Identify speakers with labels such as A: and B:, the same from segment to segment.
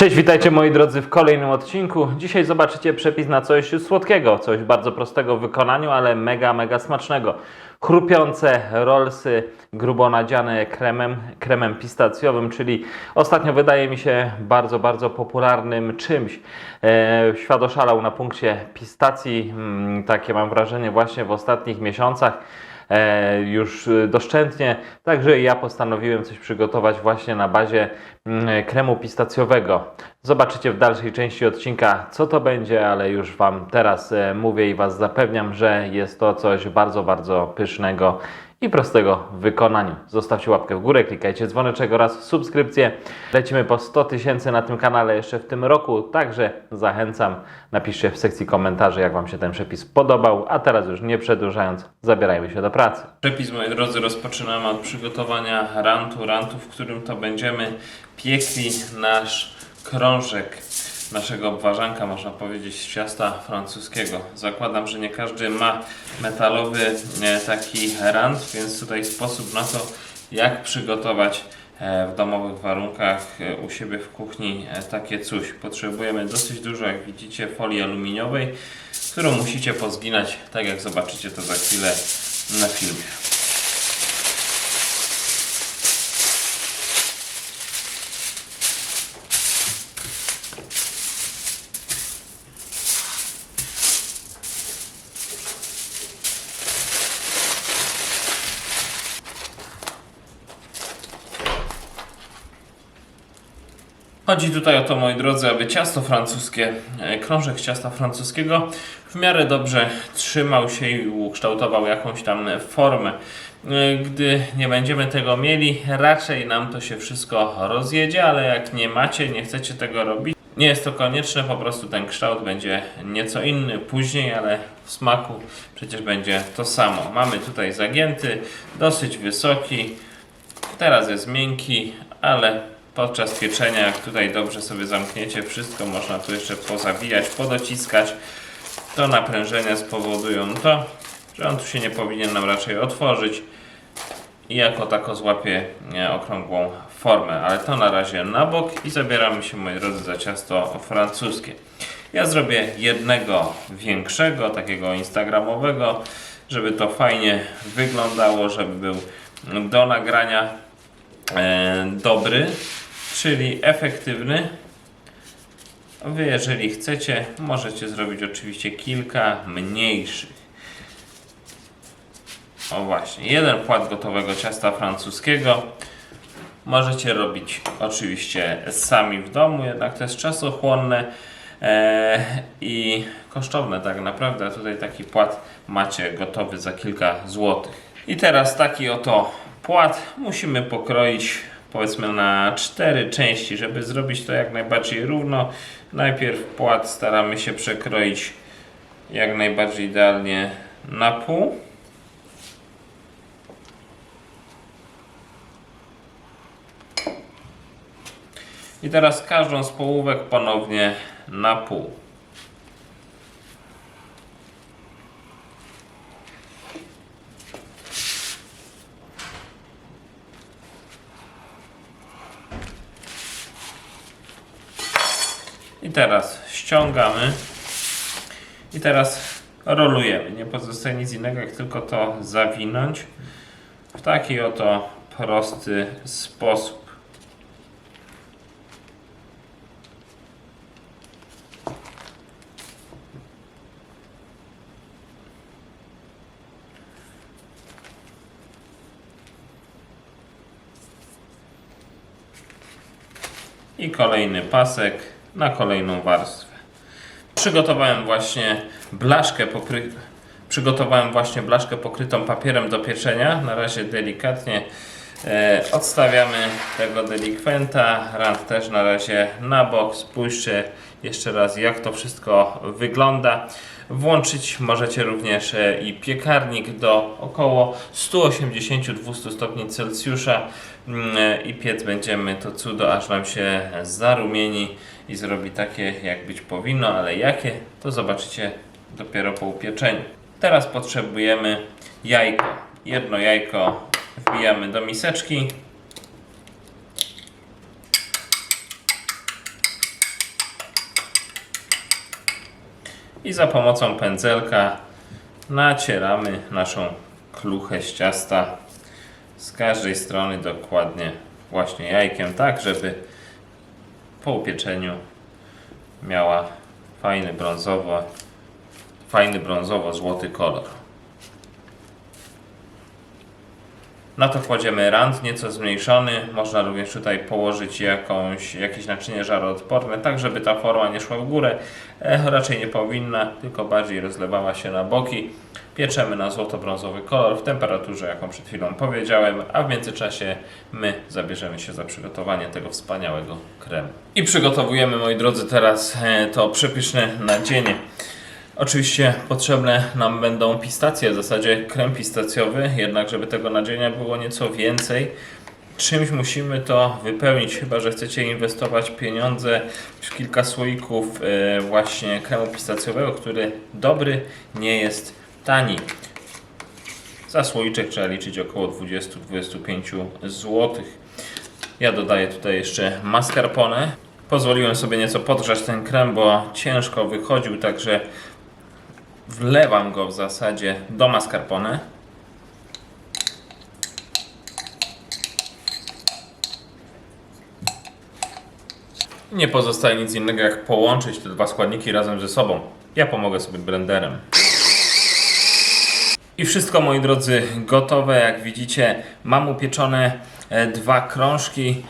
A: Cześć, witajcie moi drodzy w kolejnym odcinku. Dzisiaj zobaczycie przepis na coś słodkiego, coś bardzo prostego w wykonaniu, ale mega, mega smacznego. Chrupiące rollsy, grubo nadziane kremem, kremem pistacjowym, czyli ostatnio wydaje mi się bardzo, bardzo popularnym czymś. E, świat oszalał na punkcie pistacji, mm, takie mam wrażenie właśnie w ostatnich miesiącach już y, doszczętnie. Także ja postanowiłem coś przygotować właśnie na bazie mm, kremu pistacjowego. Zobaczycie w dalszej części odcinka, co to będzie, ale już Wam teraz e, mówię i Was zapewniam, że jest to coś bardzo, bardzo pysznego i prostego w wykonaniu. Zostawcie łapkę w górę, klikajcie dzwoneczek oraz subskrypcję. Lecimy po 100 tysięcy na tym kanale jeszcze w tym roku, także zachęcam. Napiszcie w sekcji komentarzy, jak Wam się ten przepis podobał. A teraz już nie przedłużając, zabierajmy się do pracy. Przepis, moi drodzy, rozpoczynamy od przygotowania rantu, rantu, w którym to będziemy piekli nasz krążek naszego obwarzanka, można powiedzieć, z ciasta francuskiego. Zakładam, że nie każdy ma metalowy e, taki rant, więc tutaj sposób na to, jak przygotować e, w domowych warunkach e, u siebie w kuchni takie coś. Potrzebujemy dosyć dużo, jak widzicie, folii aluminiowej, którą musicie pozginać, tak jak zobaczycie to za chwilę na filmie. Chodzi tutaj o to, moi drodzy, aby ciasto francuskie, e, krążek ciasta francuskiego w miarę dobrze trzymał się i ukształtował jakąś tam formę. E, Gdy nie będziemy tego mieli, raczej nam to się wszystko rozjedzie, ale jak nie macie, nie chcecie tego robić, nie jest to konieczne, po prostu ten kształt będzie nieco inny później, ale w smaku przecież będzie to samo. Mamy tutaj zagięty, dosyć wysoki, Teraz jest miękki, ale podczas pieczenia, jak tutaj dobrze sobie zamkniecie wszystko, można tu jeszcze pozawijać, podociskać, to naprężenia spowodują to, że on tu się nie powinien nam raczej otworzyć i jako tako złapie okrągłą formę, ale to na razie na bok i zabieramy się, moi drodzy, za ciasto francuskie. Ja zrobię jednego większego, takiego instagramowego, żeby to fajnie wyglądało, żeby był do nagrania e, dobry, czyli efektywny. Wy, jeżeli chcecie, możecie zrobić oczywiście kilka mniejszych. O właśnie, jeden płat gotowego ciasta francuskiego. Możecie robić oczywiście sami w domu, jednak to jest czasochłonne e, i kosztowne tak naprawdę. Tutaj taki płat macie gotowy za kilka złotych. I teraz taki oto płat musimy pokroić powiedzmy na cztery części, żeby zrobić to jak najbardziej równo. Najpierw płat staramy się przekroić jak najbardziej idealnie na pół. I teraz każdą z połówek ponownie na pół. I teraz ściągamy. I teraz rolujemy. Nie pozostaje nic innego, jak tylko to zawinąć w taki oto prosty sposób. i kolejny pasek na kolejną warstwę. Przygotowałem właśnie blaszkę pokry... Przygotowałem właśnie blaszkę pokrytą papierem do pieczenia. Na razie delikatnie odstawiamy tego delikwenta. Rand też na razie na bok. Spójrzcie jeszcze raz jak to wszystko wygląda. Włączyć możecie również e, i piekarnik do około 180-200 stopni Celsjusza Mm, e, i piec będziemy to cudo, aż nam się zarumieni i zrobi takie jak być powinno, ale jakie to zobaczycie dopiero po upieczeniu. Teraz potrzebujemy jajko. Jedno jajko Wbijamy do miseczki. I za pomocą pędzelka nacieramy naszą kluchę z ciasta z każdej strony dokładnie właśnie jajkiem, tak żeby po upieczeniu miała fajny brązowo, fajny brązowo-złoty kolor. Na to kładziemy rand nieco zmniejszony. Można również tutaj położyć jakąś, jakieś naczynie żaroodporne, tak żeby ta forma nie szła w górę. E, raczej nie powinna, tylko bardziej rozlewała się na boki. Pieczemy na złoto-brązowy kolor w temperaturze, jaką przed chwilą powiedziałem, a w międzyczasie my zabierzemy się za przygotowanie tego wspaniałego kremu. I przygotowujemy, moi drodzy, teraz e, to przepyszne nadzienie. Oczywiście potrzebne nam będą pistacje, w zasadzie krem pistacjowy, jednak żeby tego nadzienia było nieco więcej, czymś musimy to wypełnić, chyba że chcecie inwestować pieniądze w kilka słoików e, właśnie kremu pistacjowego, który dobry, nie jest tani. Za słoiczek trzeba liczyć około 20-25 zł. Ja dodaję tutaj jeszcze mascarpone. Pozwoliłem sobie nieco podgrzać ten krem, bo ciężko wychodził, także wlewam go w zasadzie do mascarpone. Nie pozostaje nic innego jak połączyć te dwa składniki razem ze sobą. Ja pomogę sobie blenderem. I wszystko moi drodzy gotowe, jak widzicie mam upieczone dwa krążki,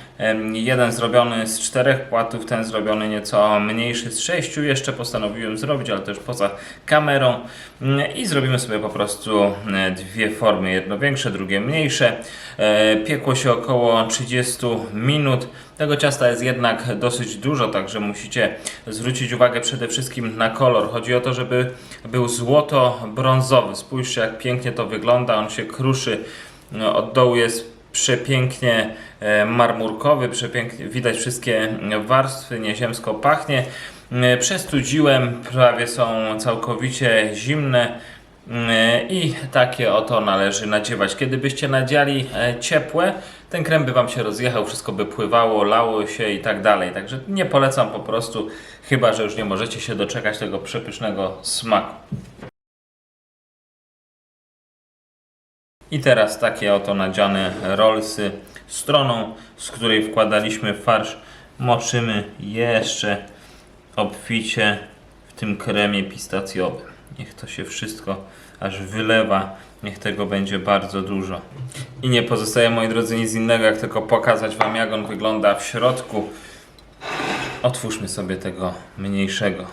A: jeden zrobiony z czterech płatów, ten zrobiony nieco mniejszy z sześciu, jeszcze postanowiłem zrobić, ale też poza kamerą Mm, i zrobimy sobie po prostu e, dwie formy, jedno większe, drugie mniejsze. E, Piekło się około 30 minut. Tego ciasta jest jednak dosyć dużo, także musicie zwrócić uwagę przede wszystkim na kolor. Chodzi o to, żeby był złoto-brązowy. Spójrzcie jak pięknie to wygląda, on się kruszy. No, Od dołu jest przepięknie e, marmurkowy, przepięknie widać wszystkie warstwy, nieziemsko pachnie. E, Przestudziłem, prawie są całkowicie zimne. E, I takie oto należy nadziewać. Kiedy byście nadziali ciepłe, ten krem by Wam się rozjechał, wszystko by pływało, lało się i tak dalej. Także nie polecam po prostu, chyba że już nie możecie się doczekać tego przepysznego smaku. I teraz takie oto nadziane rollsy stroną, z której wkładaliśmy farsz, moczymy jeszcze obficie w tym kremie pistacjowym. Niech to się wszystko aż wylewa, niech tego będzie bardzo dużo. I nie pozostaje, moi drodzy, nic innego, jak tylko pokazać Wam, jak on wygląda w środku. Otwórzmy sobie tego mniejszego.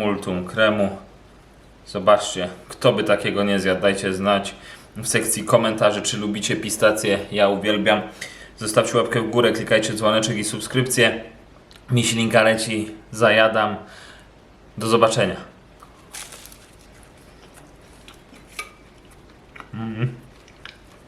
A: multum kremu. Zobaczcie, kto by takiego nie zjadł, dajcie znać w sekcji komentarzy, czy lubicie pistacje. Ja uwielbiam. Zostawcie łapkę w górę, klikajcie dzwoneczek i subskrypcję. Mi silinka leci, zajadam. Do zobaczenia. Mm.